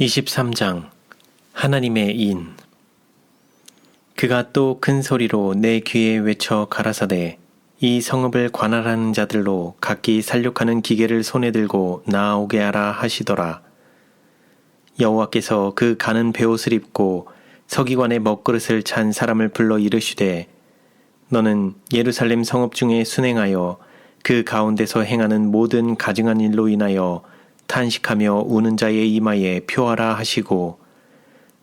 23장 하나님의 인 그가 또 큰 소리로 내 귀에 외쳐 가라사대 이 성읍을 관할하는 자들로 각기 살육하는 기계를 손에 들고 나오게 하라 하시더라. 여호와께서 그 가는 베옷을 입고 서기관의 먹그릇을 찬 사람을 불러 이르시되 너는 예루살렘 성읍 중에 순행하여 그 가운데서 행하는 모든 가증한 일로 인하여 탄식하며 우는 자의 이마에 표하라 하시고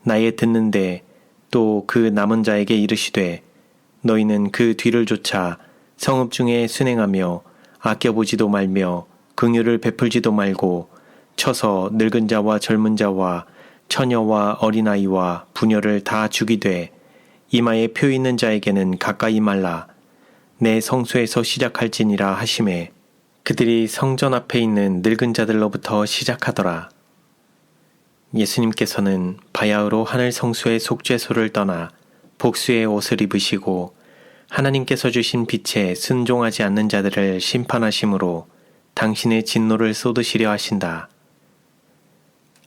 나의 듣는데 또 그 남은 자에게 이르시되 너희는 그 뒤를 쫓아 성읍 중에 순행하며 아껴보지도 말며 긍휼을 베풀지도 말고 쳐서 늙은 자와 젊은 자와 처녀와 어린아이와 부녀를 다 죽이되 이마에 표 있는 자에게는 가까이 말라. 내 성소에서 시작할지니라 하심에 그들이 성전 앞에 있는 늙은 자들로부터 시작하더라. 예수님께서는 바야흐로 하늘 성수의 속죄소를 떠나 복수의 옷을 입으시고 하나님께서 주신 빛에 순종하지 않는 자들을 심판하심으로 당신의 진노를 쏟으시려 하신다.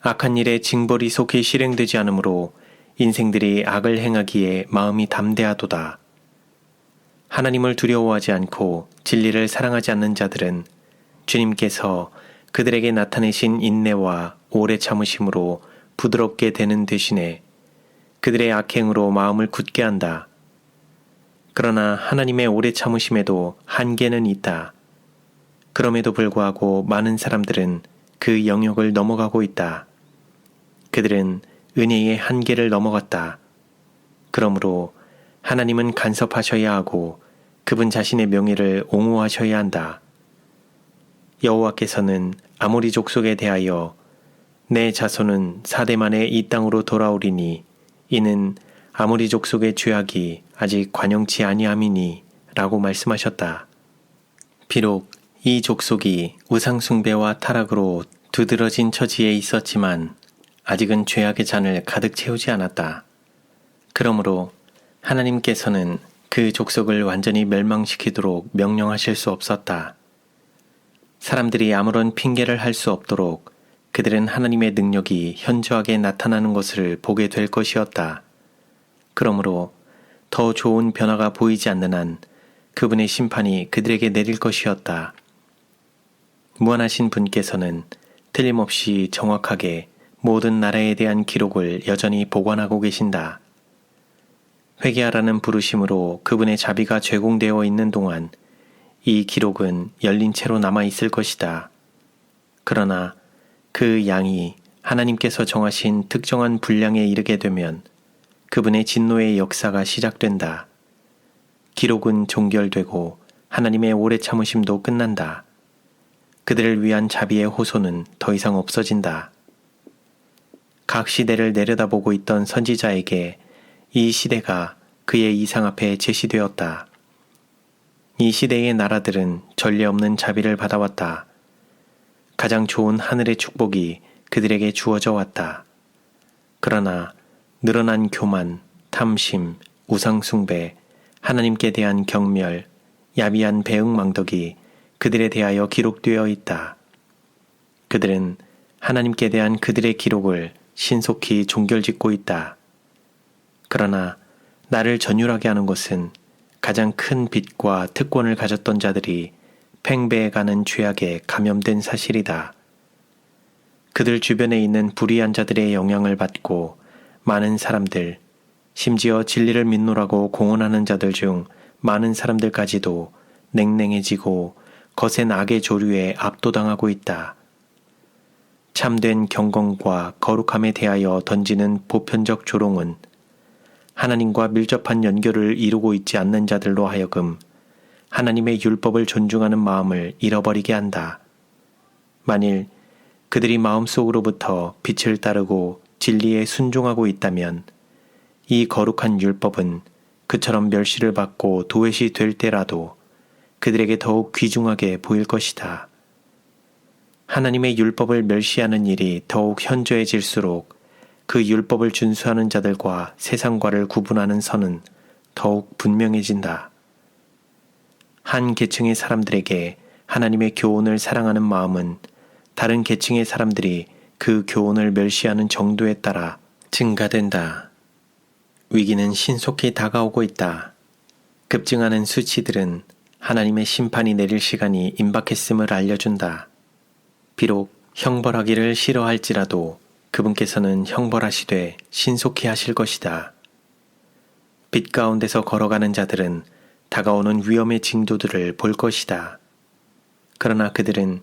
악한 일에 징벌이 속히 실행되지 않으므로 인생들이 악을 행하기에 마음이 담대하도다. 하나님을 두려워하지 않고 진리를 사랑하지 않는 자들은 주님께서 그들에게 나타내신 인내와 오래 참으심으로 부드럽게 되는 대신에 그들의 악행으로 마음을 굳게 한다. 그러나 하나님의 오래 참으심에도 한계는 있다. 그럼에도 불구하고 많은 사람들은 그 영역을 넘어가고 있다. 그들은 은혜의 한계를 넘어갔다. 그러므로 하나님은 간섭하셔야 하고 그분 자신의 명예를 옹호하셔야 한다. 여호와께서는 아모리 족속에 대하여 내 자손은 사대 만에 이 땅으로 돌아오리니 이는 아모리 족속의 죄악이 아직 관영치 아니함이니 라고 말씀하셨다. 비록 이 족속이 우상숭배와 타락으로 두드러진 처지에 있었지만 아직은 죄악의 잔을 가득 채우지 않았다. 그러므로 하나님께서는 그 족속을 완전히 멸망시키도록 명령하실 수 없었다. 사람들이 아무런 핑계를 할 수 없도록 그들은 하나님의 능력이 현저하게 나타나는 것을 보게 될 것이었다. 그러므로 더 좋은 변화가 보이지 않는 한 그분의 심판이 그들에게 내릴 것이었다. 무한하신 분께서는 틀림없이 정확하게 모든 나라에 대한 기록을 여전히 보관하고 계신다. 회개하라는 부르심으로 그분의 자비가 제공되어 있는 동안 이 기록은 열린 채로 남아 있을 것이다. 그러나 그 양이 하나님께서 정하신 특정한 분량에 이르게 되면 그분의 진노의 역사가 시작된다. 기록은 종결되고 하나님의 오래 참으심도 끝난다. 그들을 위한 자비의 호소는 더 이상 없어진다. 각 시대를 내려다보고 있던 선지자에게 이 시대가 그의 이상 앞에 제시되었다. 이 시대의 나라들은 전례 없는 자비를 받아왔다. 가장 좋은 하늘의 축복이 그들에게 주어져 왔다. 그러나 늘어난 교만, 탐심, 우상숭배, 하나님께 대한 경멸, 야비한 배응망덕이 그들에 대하여 기록되어 있다. 그들은 하나님께 대한 그들의 기록을 신속히 종결짓고 있다. 그러나 나를 전율하게 하는 것은 가장 큰 빚과 특권을 가졌던 자들이 팽배해가는 죄악에 감염된 사실이다. 그들 주변에 있는 불의한 자들의 영향을 받고 많은 사람들, 심지어 진리를 믿노라고 공언하는 자들 중 많은 사람들까지도 냉랭해지고 거센 악의 조류에 압도당하고 있다. 참된 경건과 거룩함에 대하여 던지는 보편적 조롱은 하나님과 밀접한 연결을 이루고 있지 않는 자들로 하여금 하나님의 율법을 존중하는 마음을 잃어버리게 한다. 만일 그들이 마음속으로부터 빛을 따르고 진리에 순종하고 있다면 이 거룩한 율법은 그처럼 멸시를 받고 도외시 될 때라도 그들에게 더욱 귀중하게 보일 것이다. 하나님의 율법을 멸시하는 일이 더욱 현저해질수록 그 율법을 준수하는 자들과 세상과를 구분하는 선은 더욱 분명해진다. 한 계층의 사람들에게 하나님의 교훈을 사랑하는 마음은 다른 계층의 사람들이 그 교훈을 멸시하는 정도에 따라 증가된다. 위기는 신속히 다가오고 있다. 급증하는 수치들은 하나님의 심판이 내릴 시간이 임박했음을 알려준다. 비록 형벌하기를 싫어할지라도 그분께서는 형벌하시되 신속히 하실 것이다. 빛 가운데서 걸어가는 자들은 다가오는 위험의 징조들을 볼 것이다. 그러나 그들은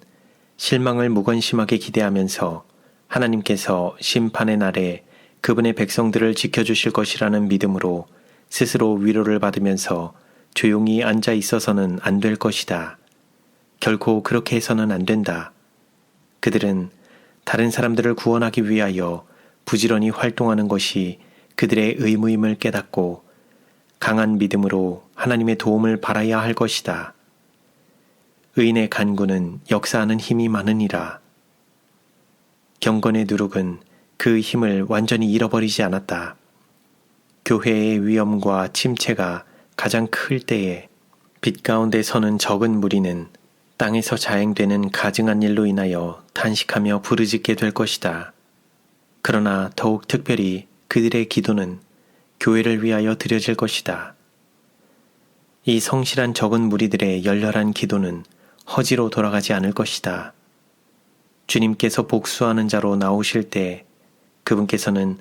실망을 무관심하게 기대하면서 하나님께서 심판의 날에 그분의 백성들을 지켜주실 것이라는 믿음으로 스스로 위로를 받으면서 조용히 앉아 있어서는 안 될 것이다. 결코 그렇게 해서는 안 된다. 그들은 다른 사람들을 구원하기 위하여 부지런히 활동하는 것이 그들의 의무임을 깨닫고 강한 믿음으로 하나님의 도움을 바라야 할 것이다. 의인의 간구는 역사하는 힘이 많으니라. 경건의 누룩은 그 힘을 완전히 잃어버리지 않았다. 교회의 위험과 침체가 가장 클 때에 빛 가운데 서는 적은 무리는 땅에서 자행되는 가증한 일로 인하여 탄식하며 부르짖게 될 것이다. 그러나 더욱 특별히 그들의 기도는 교회를 위하여 드려질 것이다. 이 성실한 적은 무리들의 열렬한 기도는 허지로 돌아가지 않을 것이다. 주님께서 복수하는 자로 나오실 때 그분께서는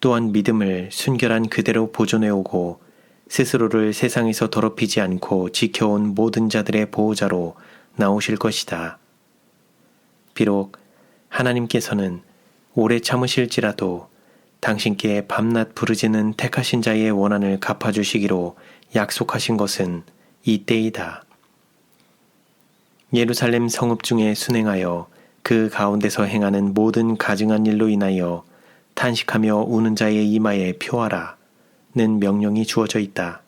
또한 믿음을 순결한 그대로 보존해 오고 스스로를 세상에서 더럽히지 않고 지켜온 모든 자들의 보호자로 나오실 것이다. 비록 하나님께서는 오래 참으실지라도 당신께 밤낮 부르짖는 택하신 자의 원한을 갚아주시기로 약속하신 것은 이때이다. 예루살렘 성읍 중에 순행하여 그 가운데서 행하는 모든 가증한 일로 인하여 탄식하며 우는 자의 이마에 표하라. 는 명령이 주어져 있다.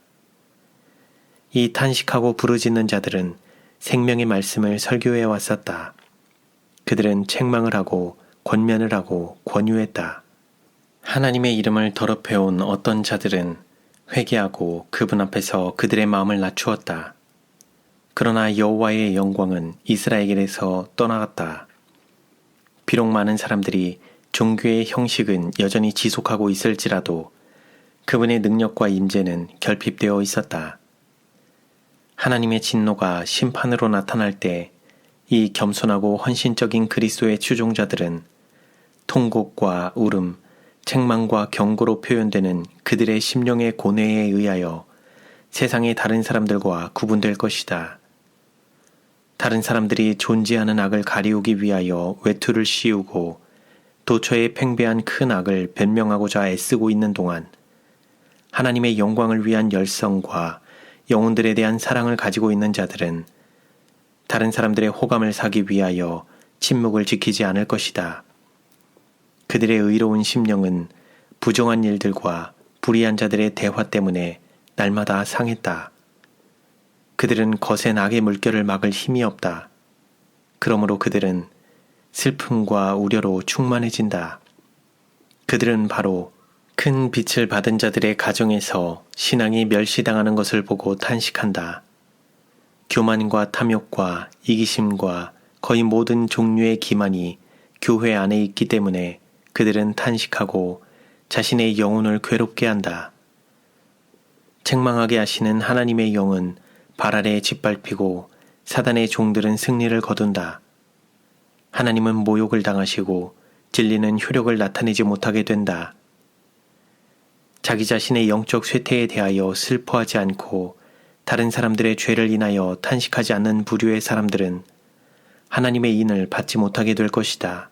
이 탄식하고 부르짖는 자들은 생명의 말씀을 설교해 왔었다. 그들은 책망을 하고 권면을 하고 권유했다. 하나님의 이름을 더럽혀온 어떤 자들은 회개하고 그분 앞에서 그들의 마음을 낮추었다. 그러나 여호와의 영광은 이스라엘에서 떠나갔다. 비록 많은 사람들이 종교의 형식은 여전히 지속하고 있을지라도 그분의 능력과 임재는 결핍되어 있었다. 하나님의 진노가 심판으로 나타날 때 이 겸손하고 헌신적인 그리스도의 추종자들은 통곡과 울음, 책망과 경고로 표현되는 그들의 심령의 고뇌에 의하여 세상의 다른 사람들과 구분될 것이다. 다른 사람들이 존재하는 악을 가리우기 위하여 외투를 씌우고 도처에 팽배한 큰 악을 변명하고자 애쓰고 있는 동안 하나님의 영광을 위한 열성과 영혼들에 대한 사랑을 가지고 있는 자들은 다른 사람들의 호감을 사기 위하여 침묵을 지키지 않을 것이다. 그들의 의로운 심령은 부정한 일들과 불의한 자들의 대화 때문에 날마다 상했다. 그들은 거센 악의 물결을 막을 힘이 없다. 그러므로 그들은 슬픔과 우려로 충만해진다. 그들은 바로 큰 빛을 받은 자들의 가정에서 신앙이 멸시당하는 것을 보고 탄식한다. 교만과 탐욕과 이기심과 거의 모든 종류의 기만이 교회 안에 있기 때문에 그들은 탄식하고 자신의 영혼을 괴롭게 한다. 책망하게 하시는 하나님의 영은 발 아래에 짓밟히고 사단의 종들은 승리를 거둔다. 하나님은 모욕을 당하시고 진리는 효력을 나타내지 못하게 된다. 자기 자신의 영적 쇠퇴에 대하여 슬퍼하지 않고 다른 사람들의 죄를 인하여 탄식하지 않는 부류의 사람들은 하나님의 인을 받지 못하게 될 것이다.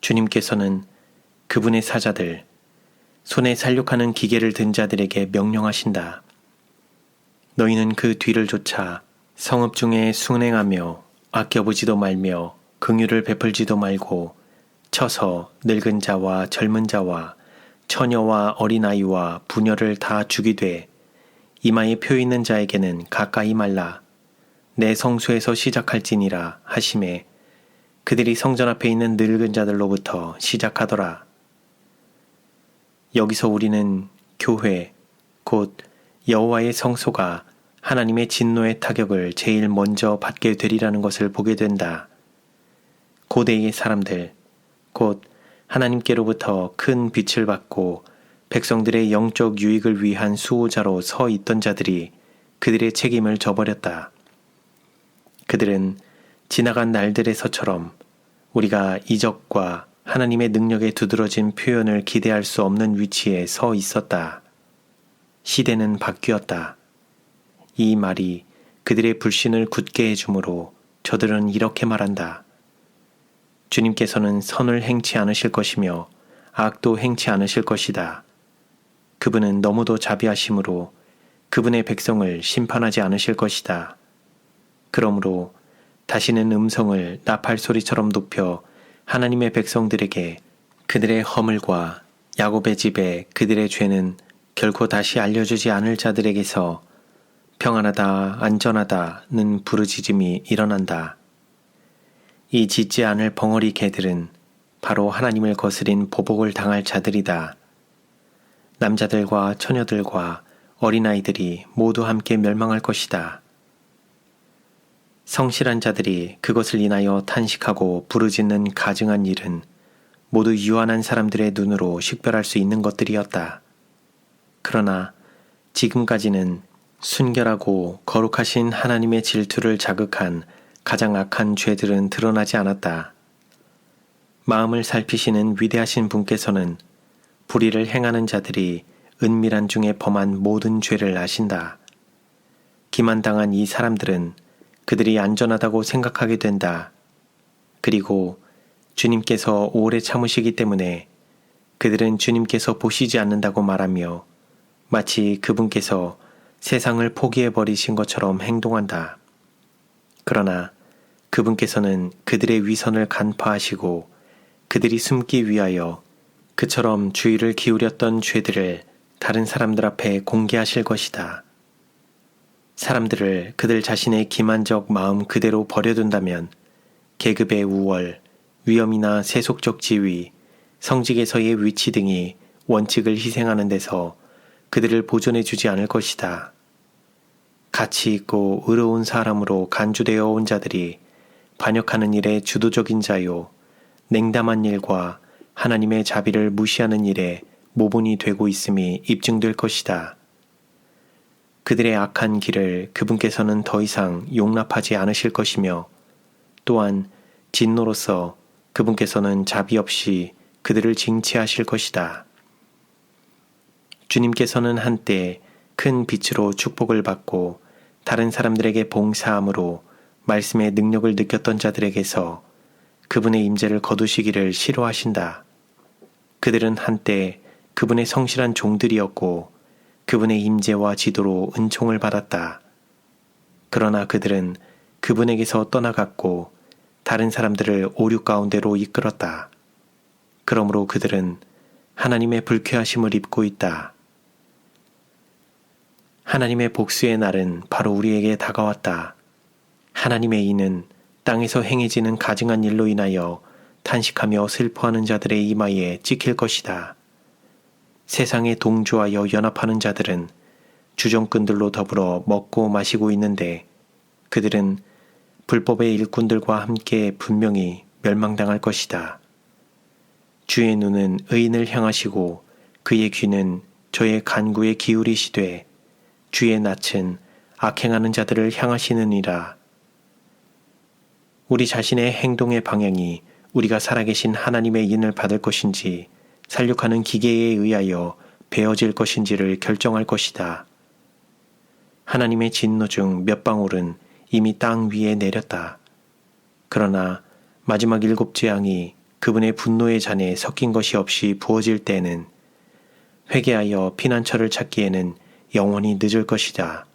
주님께서는 그분의 사자들, 손에 살육하는 기계를 든 자들에게 명령하신다. 너희는 그 뒤를 쫓아 성읍 중에 순행하며 아껴보지도 말며 긍휼을 베풀지도 말고 쳐서 늙은 자와 젊은 자와 처녀와 어린아이와 부녀를 다 죽이되 이마에 표 있는 자에게는 가까이 말라 내 성소에서 시작할지니라 하심에 그들이 성전 앞에 있는 늙은 자들로부터 시작하더라. 여기서 우리는 교회 곧 여호와의 성소가 하나님의 진노의 타격을 제일 먼저 받게 되리라는 것을 보게 된다. 고대의 사람들, 곧 하나님께로부터 큰 빛을 받고 백성들의 영적 유익을 위한 수호자로 서 있던 자들이 그들의 책임을 져버렸다. 그들은 지나간 날들에서처럼 우리가 이적과 하나님의 능력에 두드러진 표현을 기대할 수 없는 위치에 서 있었다. 시대는 바뀌었다. 이 말이 그들의 불신을 굳게 해주므로 저들은 이렇게 말한다. 주님께서는 선을 행치 않으실 것이며 악도 행치 않으실 것이다. 그분은 너무도 자비하심으로 그분의 백성을 심판하지 않으실 것이다. 그러므로 다시는 음성을 나팔 소리처럼 높여 하나님의 백성들에게 그들의 허물과 야곱의 집에 그들의 죄는 결코 다시 알려주지 않을 자들에게서 평안하다, 안전하다는 부르짖음이 일어난다. 이 짖지 않을 벙어리 개들은 바로 하나님을 거스린 보복을 당할 자들이다. 남자들과 처녀들과 어린아이들이 모두 함께 멸망할 것이다. 성실한 자들이 그것을 인하여 탄식하고 부르짖는 가증한 일은 모두 유한한 사람들의 눈으로 식별할 수 있는 것들이었다. 그러나 지금까지는 순결하고 거룩하신 하나님의 질투를 자극한 가장 악한 죄들은 드러나지 않았다. 마음을 살피시는 위대하신 분께서는 불의를 행하는 자들이 은밀한 중에 범한 모든 죄를 아신다. 기만당한 이 사람들은 그들이 안전하다고 생각하게 된다. 그리고 주님께서 오래 참으시기 때문에 그들은 주님께서 보시지 않는다고 말하며 마치 그분께서 세상을 포기해 버리신 것처럼 행동한다. 그러나 그분께서는 그들의 위선을 간파하시고 그들이 숨기 위하여 그처럼 주의를 기울였던 죄들을 다른 사람들 앞에 공개하실 것이다. 사람들을 그들 자신의 기만적 마음 그대로 버려둔다면 계급의 우월, 위험이나 세속적 지위, 성직에서의 위치 등이 원칙을 희생하는 데서 그들을 보존해 주지 않을 것이다. 가치 있고 의로운 사람으로 간주되어 온 자들이 반역하는 일에 주도적인 자요, 냉담한 일과 하나님의 자비를 무시하는 일에 모본이 되고 있음이 입증될 것이다. 그들의 악한 길을 그분께서는 더 이상 용납하지 않으실 것이며 또한 진노로서 그분께서는 자비 없이 그들을 징치하실 것이다. 주님께서는 한때 큰 빛으로 축복을 받고 다른 사람들에게 봉사함으로 말씀의 능력을 느꼈던 자들에게서 그분의 임재를 거두시기를 싫어하신다. 그들은 한때 그분의 성실한 종들이었고 그분의 임재와 지도로 은총을 받았다. 그러나 그들은 그분에게서 떠나갔고 다른 사람들을 오류 가운데로 이끌었다. 그러므로 그들은 하나님의 불쾌하심을 입고 있다. 하나님의 복수의 날은 바로 우리에게 다가왔다. 하나님의 이는 땅에서 행해지는 가증한 일로 인하여 탄식하며 슬퍼하는 자들의 이마에 찍힐 것이다. 세상에 동조하여 연합하는 자들은 주정꾼들로 더불어 먹고 마시고 있는데 그들은 불법의 일꾼들과 함께 분명히 멸망당할 것이다. 주의 눈은 의인을 향하시고 그의 귀는 저의 간구에 기울이시되 주의 낯은 악행하는 자들을 향하시느니라. 우리 자신의 행동의 방향이 우리가 살아계신 하나님의 인을 받을 것인지 살육하는 기계에 의하여 베어질 것인지를 결정할 것이다. 하나님의 진노 중 몇 방울은 이미 땅 위에 내렸다. 그러나 마지막 일곱 재앙이 그분의 분노의 잔에 섞인 것이 없이 부어질 때는 회개하여 피난처를 찾기에는 영원히 늦을 것이다.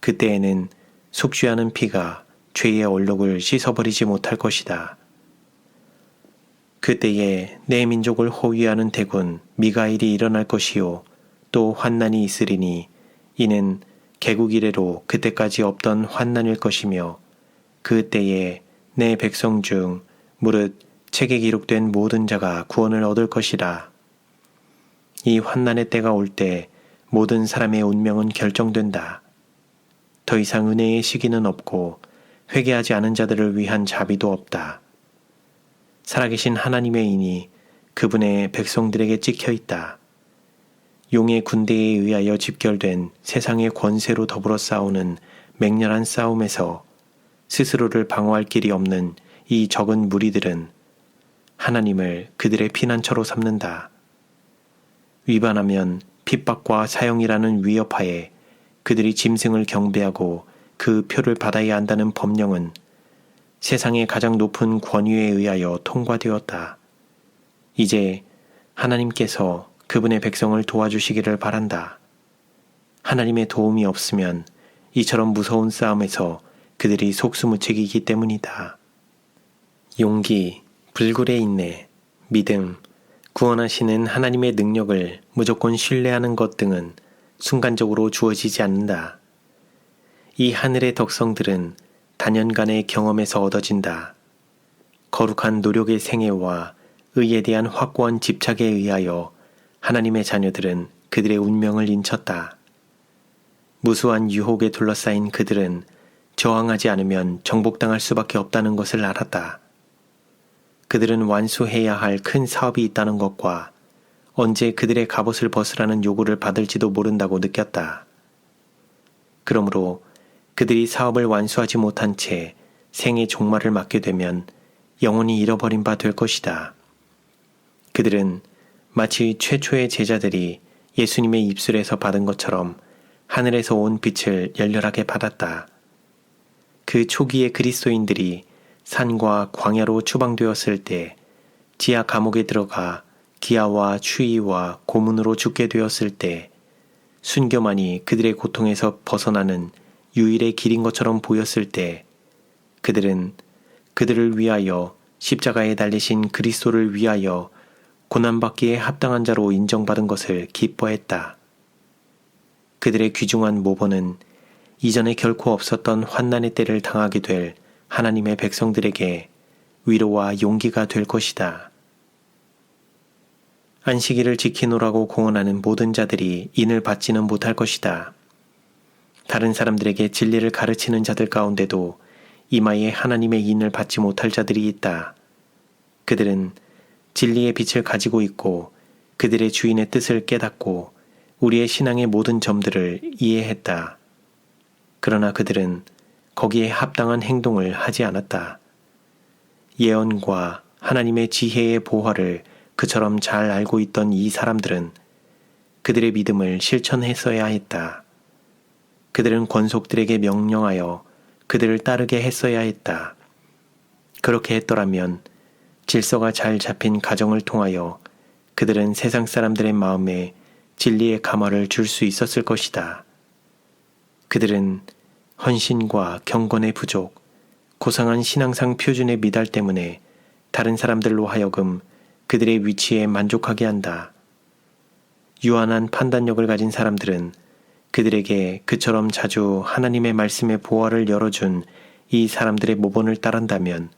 그때에는 숙취하는 피가 죄의 얼룩을 씻어버리지 못할 것이다. 그때에 내 민족을 호위하는 대군 미가일이 일어날 것이요 또 환난이 있으리니 이는 개국 이래로 그때까지 없던 환난일 것이며 그때에 내 백성 중 무릇 책에 기록된 모든 자가 구원을 얻을 것이라. 이 환난의 때가 올 때 모든 사람의 운명은 결정된다. 더 이상 은혜의 시기는 없고 회개하지 않은 자들을 위한 자비도 없다. 살아계신 하나님의 인이 그분의 백성들에게 찍혀 있다. 용의 군대에 의하여 집결된 세상의 권세로 더불어 싸우는 맹렬한 싸움에서 스스로를 방어할 길이 없는 이 적은 무리들은 하나님을 그들의 피난처로 삼는다. 위반하면 핍박과 사형이라는 위협하에 그들이 짐승을 경배하고 그 표를 받아야 한다는 법령은 세상의 가장 높은 권위에 의하여 통과되었다. 이제 하나님께서 그분의 백성을 도와주시기를 바란다. 하나님의 도움이 없으면 이처럼 무서운 싸움에서 그들이 속수무책이기 때문이다. 용기, 불굴의 인내, 믿음, 구원하시는 하나님의 능력을 무조건 신뢰하는 것 등은 순간적으로 주어지지 않는다. 이 하늘의 덕성들은 단연간의 경험에서 얻어진다. 거룩한 노력의 생애와 의에 대한 확고한 집착에 의하여 하나님의 자녀들은 그들의 운명을 인쳤다. 무수한 유혹에 둘러싸인 그들은 저항하지 않으면 정복당할 수밖에 없다는 것을 알았다. 그들은 완수해야 할 큰 사업이 있다는 것과 언제 그들의 갑옷을 벗으라는 요구를 받을지도 모른다고 느꼈다. 그러므로 그들이 사업을 완수하지 못한 채 생의 종말을 맞게 되면 영원히 잃어버린 바 될 것이다. 그들은 마치 최초의 제자들이 예수님의 입술에서 받은 것처럼 하늘에서 온 빛을 열렬하게 받았다. 그 초기의 그리스도인들이 산과 광야로 추방되었을 때 지하 감옥에 들어가 기아와 추위와 고문으로 죽게 되었을 때 순교만이 그들의 고통에서 벗어나는 유일의 길인 것처럼 보였을 때 그들은 그들을 위하여 십자가에 달리신 그리스도를 위하여 고난받기에 합당한 자로 인정받은 것을 기뻐했다. 그들의 귀중한 모범은 이전에 결코 없었던 환난의 때를 당하게 될 하나님의 백성들에게 위로와 용기가 될 것이다. 안식일을 지키노라고 공언하는 모든 자들이 인을 받지는 못할 것이다. 다른 사람들에게 진리를 가르치는 자들 가운데도 이마에 하나님의 인을 받지 못할 자들이 있다. 그들은 진리의 빛을 가지고 있고 그들의 주인의 뜻을 깨닫고 우리의 신앙의 모든 점들을 이해했다. 그러나 그들은 거기에 합당한 행동을 하지 않았다. 예언과 하나님의 지혜의 보화를 그처럼 잘 알고 있던 이 사람들은 그들의 믿음을 실천했어야 했다. 그들은 권속들에게 명령하여 그들을 따르게 했어야 했다. 그렇게 했더라면 질서가 잘 잡힌 가정을 통하여 그들은 세상 사람들의 마음에 진리의 감화를 줄 수 있었을 것이다. 그들은 헌신과 경건의 부족, 고상한 신앙상 표준의 미달 때문에 다른 사람들로 하여금 그들의 위치에 만족하게 한다. 유한한 판단력을 가진 사람들은 그들에게 그처럼 자주 하나님의 말씀의 보화를 열어준 이 사람들의 모본을 따른다면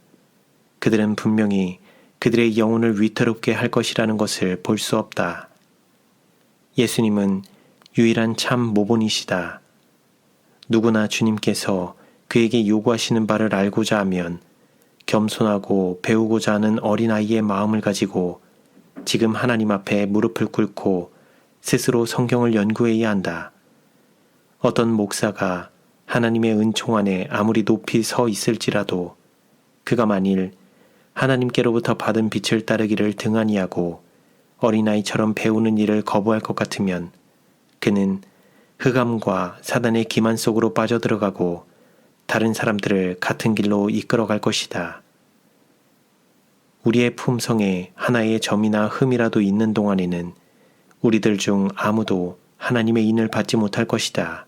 그들은 분명히 그들의 영혼을 위태롭게 할 것이라는 것을 볼 수 없다. 예수님은 유일한 참 모본이시다. 누구나 주님께서 그에게 요구하시는 바를 알고자 하면 겸손하고 배우고자 하는 어린아이의 마음을 가지고 지금 하나님 앞에 무릎을 꿇고 스스로 성경을 연구해야 한다. 어떤 목사가 하나님의 은총 안에 아무리 높이 서 있을지라도 그가 만일 하나님께로부터 받은 빛을 따르기를 등한히 하고 어린아이처럼 배우는 일을 거부할 것 같으면 그는 흑암과 사단의 기만 속으로 빠져들어가고 다른 사람들을 같은 길로 이끌어갈 것이다. 우리의 품성에 하나의 점이나 흠이라도 있는 동안에는 우리들 중 아무도 하나님의 인을 받지 못할 것이다.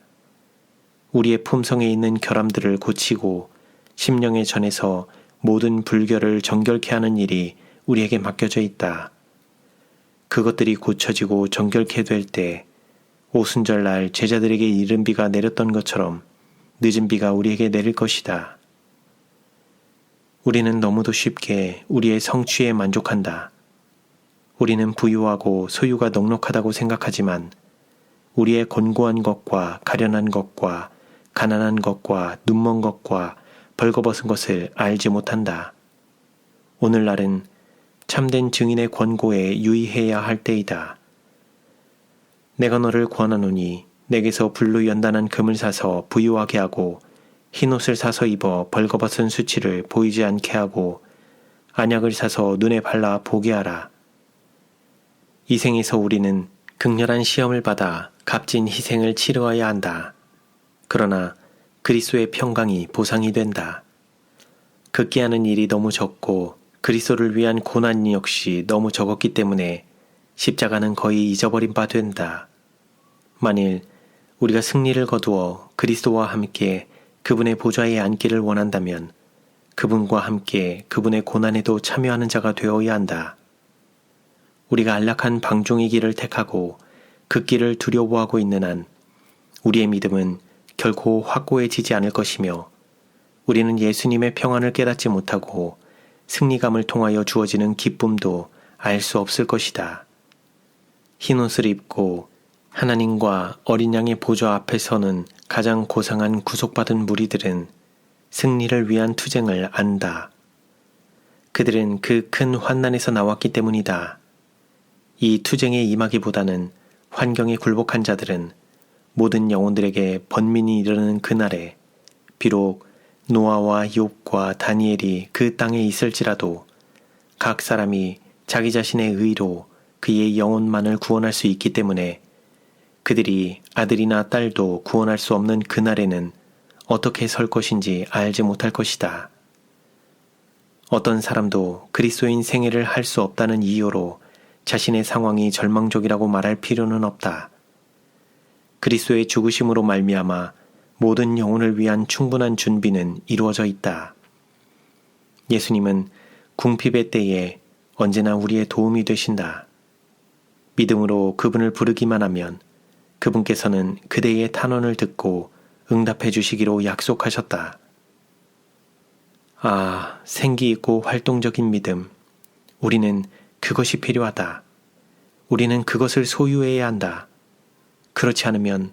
우리의 품성에 있는 결함들을 고치고 심령에 전해서 모든 불결을 정결케 하는 일이 우리에게 맡겨져 있다. 그것들이 고쳐지고 정결케 될 때 오순절 날 제자들에게 이른 비가 내렸던 것처럼 늦은 비가 우리에게 내릴 것이다. 우리는 너무도 쉽게 우리의 성취에 만족한다. 우리는 부유하고 소유가 넉넉하다고 생각하지만 우리의 곤고한 것과 가련한 것과 가난한 것과 눈먼 것과 벌거벗은 것을 알지 못한다. 오늘날은 참된 증인의 권고에 유의해야 할 때이다. 내가 너를 권하노니 내게서 불로 연단한 금을 사서 부유하게 하고 흰 옷을 사서 입어 벌거벗은 수치를 보이지 않게 하고 안약을 사서 눈에 발라 보게 하라. 이 생에서 우리는 극렬한 시험을 받아 값진 희생을 치르어야 한다. 그러나 그리스도의 평강이 보상이 된다. 극기하는 일이 너무 적고 그리스도를 위한 고난 역시 너무 적었기 때문에 십자가는 거의 잊어버린 바 된다. 만일 우리가 승리를 거두어 그리스도와 함께 그분의 보좌에 앉기를 원한다면 그분과 함께 그분의 고난에도 참여하는 자가 되어야 한다. 우리가 안락한 방종의 길을 택하고 그 길을 두려워하고 있는 한 우리의 믿음은 결코 확고해지지 않을 것이며 우리는 예수님의 평안을 깨닫지 못하고 승리감을 통하여 주어지는 기쁨도 알 수 없을 것이다. 흰 옷을 입고 하나님과 어린 양의 보좌 앞에 서는 가장 고상한 구속받은 무리들은 승리를 위한 투쟁을 안다. 그들은 그 큰 환난에서 나왔기 때문이다. 이 투쟁에 임하기보다는 환경에 굴복한 자들은 모든 영혼들에게 번민이 이르는 그날에 비록 노아와 욥과 다니엘이 그 땅에 있을지라도 각 사람이 자기 자신의 의로 그의 영혼만을 구원할 수 있기 때문에 그들이 아들이나 딸도 구원할 수 없는 그날에는 어떻게 설 것인지 알지 못할 것이다. 어떤 사람도 그리스도인 생애를 할 수 없다는 이유로 자신의 상황이 절망적이라고 말할 필요는 없다. 그리스도의 죽으심으로 말미암아 모든 영혼을 위한 충분한 준비는 이루어져 있다. 예수님은 궁핍의 때에 언제나 우리의 도움이 되신다. 믿음으로 그분을 부르기만 하면 그분께서는 그대의 탄원을 듣고 응답해 주시기로 약속하셨다. 아, 생기 있고 활동적인 믿음. 우리는 그것이 필요하다. 우리는 그것을 소유해야 한다. 그렇지 않으면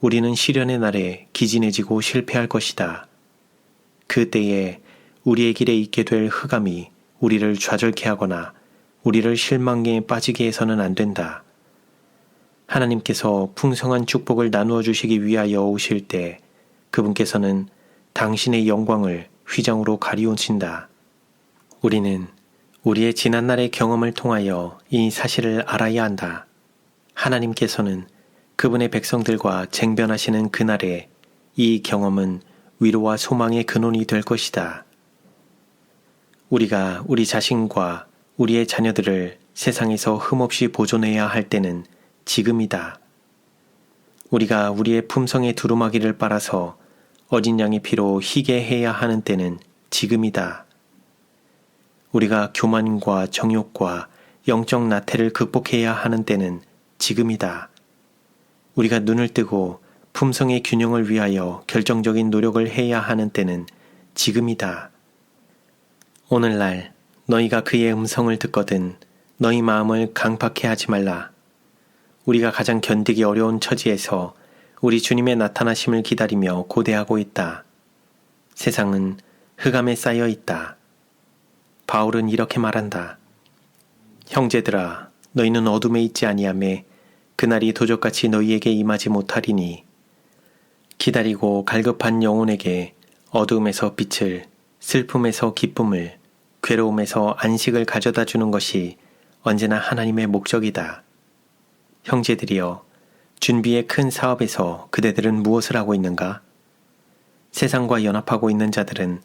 우리는 시련의 날에 기진해지고 실패할 것이다. 그때에 우리의 길에 있게 될 흑암이 우리를 좌절케 하거나 우리를 실망에 빠지게 해서는 안 된다. 하나님께서 풍성한 축복을 나누어 주시기 위하여 오실 때 그분께서는 당신의 영광을 휘장으로 가리우신다. 우리는 우리의 지난날의 경험을 통하여 이 사실을 알아야 한다. 하나님께서는 그분의 백성들과 쟁변하시는 그날에 이 경험은 위로와 소망의 근원이 될 것이다. 우리가 우리 자신과 우리의 자녀들을 세상에서 흠없이 보존해야 할 때는 지금이다. 우리가 우리의 품성의 두루마기를 빨아서 어진 양의 피로 희게 해야 하는 때는 지금이다. 우리가 교만과 정욕과 영적 나태를 극복해야 하는 때는 지금이다. 우리가 눈을 뜨고 품성의 균형을 위하여 결정적인 노력을 해야 하는 때는 지금이다. 오늘날 너희가 그의 음성을 듣거든 너희 마음을 강팍해 하지 말라. 우리가 가장 견디기 어려운 처지에서 우리 주님의 나타나심을 기다리며 고대하고 있다. 세상은 흑암에 쌓여 있다. 바울은 이렇게 말한다. 형제들아, 너희는 어둠에 있지 아니하매 그날이 도적같이 너희에게 임하지 못하리니 기다리고 갈급한 영혼에게 어두움에서 빛을 슬픔에서 기쁨을 괴로움에서 안식을 가져다 주는 것이 언제나 하나님의 목적이다. 형제들이여, 준비의 큰 사업에서 그대들은 무엇을 하고 있는가? 세상과 연합하고 있는 자들은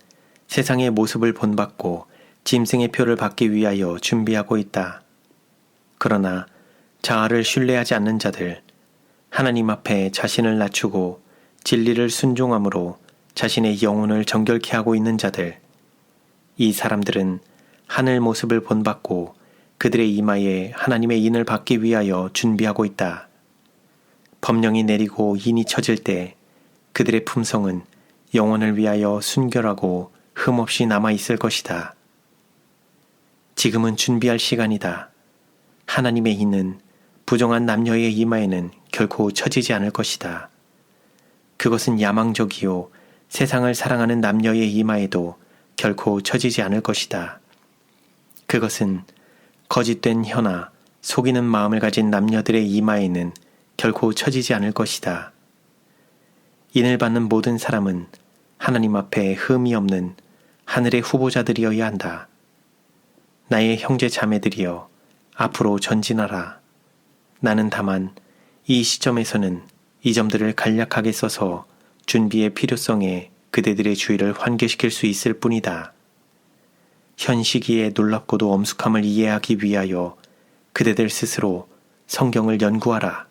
세상의 모습을 본받고 짐승의 표를 받기 위하여 준비하고 있다. 그러나 자아를 신뢰하지 않는 자들, 하나님 앞에 자신을 낮추고 진리를 순종함으로 자신의 영혼을 정결케 하고 있는 자들, 이 사람들은 하늘 모습을 본받고 그들의 이마에 하나님의 인을 받기 위하여 준비하고 있다. 법령이 내리고 인이 쳐질 때 그들의 품성은 영혼을 위하여 순결하고 흠없이 남아 있을 것이다. 지금은 준비할 시간이다. 하나님의 있는 부정한 남녀의 이마에는 결코 처지지 않을 것이다. 그것은 야망적이요 세상을 사랑하는 남녀의 이마에도 결코 처지지 않을 것이다. 그것은 거짓된 혀나 속이는 마음을 가진 남녀들의 이마에는 결코 처지지 않을 것이다. 인을 받는 모든 사람은 하나님 앞에 흠이 없는 하늘의 후보자들이어야 한다. 나의 형제 자매들이여 앞으로 전진하라. 나는 다만 이 시점에서는 이 점들을 간략하게 써서 준비의 필요성에 그대들의 주의를 환기시킬 수 있을 뿐이다. 현 시기에 놀랍고도 엄숙함을 이해하기 위하여 그대들 스스로 성경을 연구하라.